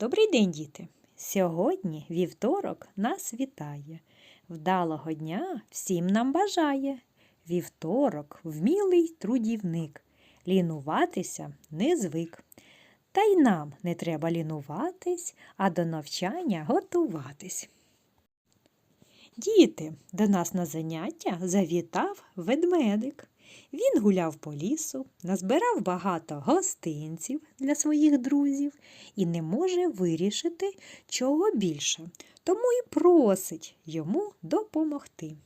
Добрий день, діти! Сьогодні вівторок нас вітає. Вдалого дня всім нам бажає. Вівторок вмілий трудівник. Лінуватися не звик. Та й нам не треба лінуватись, а до навчання готуватись. Діти, до нас на заняття завітав ведмедик. Він гуляв по лісу, назбирав багато гостинців для своїх друзів і не може вирішити чого більше, тому і просить йому допомогти.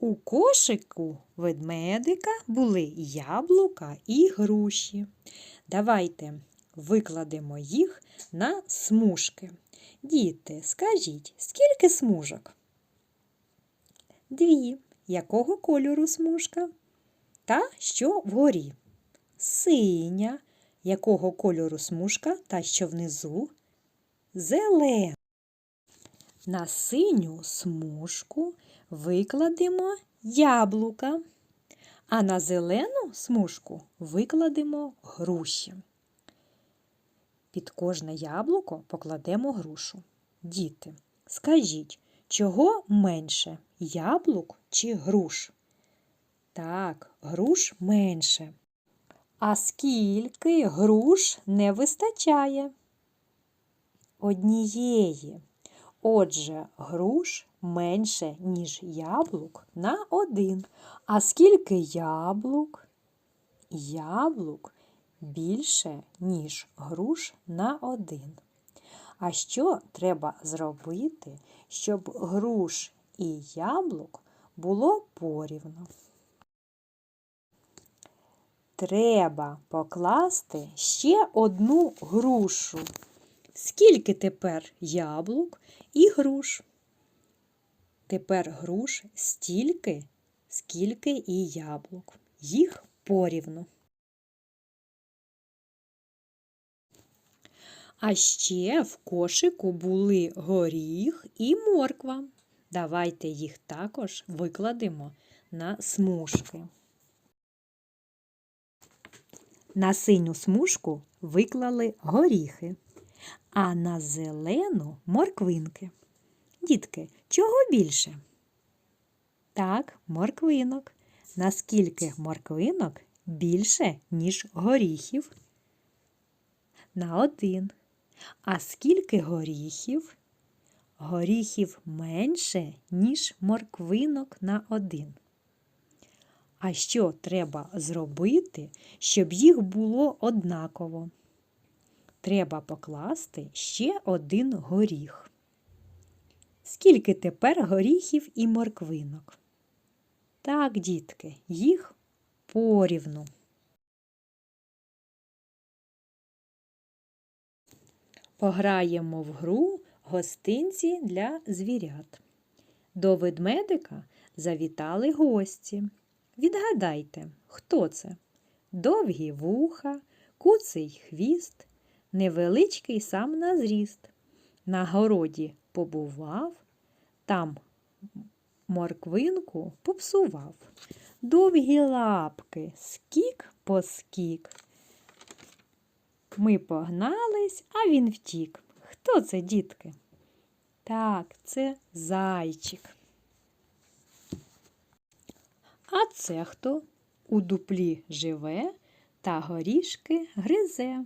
У кошику ведмедика були яблука і груші. Давайте викладемо їх на смужки. Діти, скажіть, скільки смужок? Дві. Якого кольору смужка? Та що вгорі? Синя. Якого кольору смужка та що внизу? Зелена. На синю смужку викладемо яблука, а на зелену смужку викладемо груші. Під кожне яблуко покладемо грушу. Діти, скажіть, чого менше яблук чи груш? Так, груш менше. А скільки груш не вистачає? Однієї. Отже, груш менше, ніж яблук на один. А скільки яблук? Яблук більше, ніж груш на один. А що треба зробити, щоб груш і яблук було порівно? Треба покласти ще одну грушу. Скільки тепер яблук і груш? Тепер груш стільки, скільки і яблук. Їх порівну. А ще в кошику були горіх і морква. Давайте їх також викладемо на смужки. На синю смужку виклали горіхи, а на зелену морквинки. Дітки, чого більше? Так, морквинок. Наскільки морквинок більше, ніж горіхів? На один. А скільки горіхів? Горіхів менше, ніж морквинок на один. А що треба зробити, щоб їх було однаково? Треба покласти ще один горіх. Скільки тепер горіхів і морквинок? Так, дітки, їх порівну. Пограємо в гру гостинці для звірят. До ведмедика завітали гості. Відгадайте, хто це? Довгі вуха, куций хвіст, невеличкий сам на зріст. На городі побував, там морквинку попсував. Довгі лапки, скік по скік. Ми погнались, а він втік. Хто це, дітки? Так, це зайчик. А це хто у дуплі живе та горішки гризе?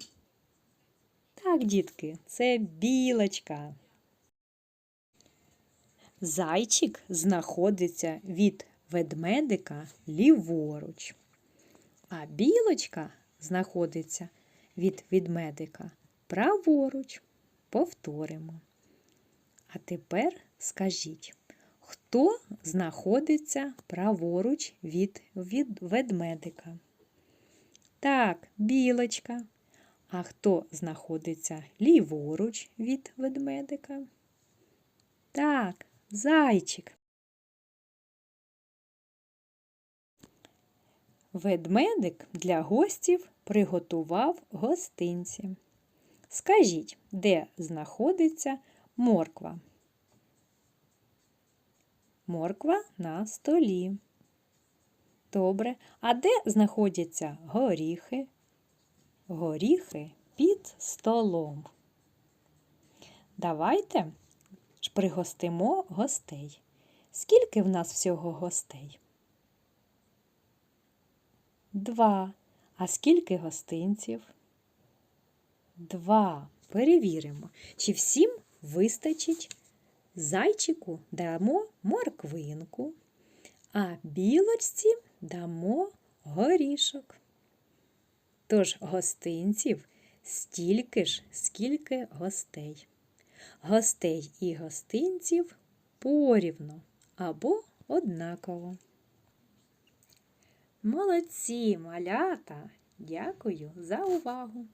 Так, дітки, це білочка. Зайчик знаходиться від ведмедика ліворуч, а білочка знаходиться від ведмедика праворуч. Повторимо. А тепер скажіть, хто знаходиться праворуч від, від ведмедика? Так, білочка. А хто знаходиться ліворуч від ведмедика? Так, зайчик. Ведмедик для гостів приготував гостинці. Скажіть, де знаходиться морква? Морква на столі. Добре. А де знаходяться горіхи? Горіхи під столом. Давайте ж пригостимо гостей. Скільки в нас всього гостей? Два. А скільки гостинців? Два. Перевіримо, чи всім вистачить зайчику дамо морквинку, а білочці дамо горішок. Тож гостинців стільки ж, скільки гостей. Гостей і гостинців порівну або однаково. Молодці, малята! Дякую за увагу!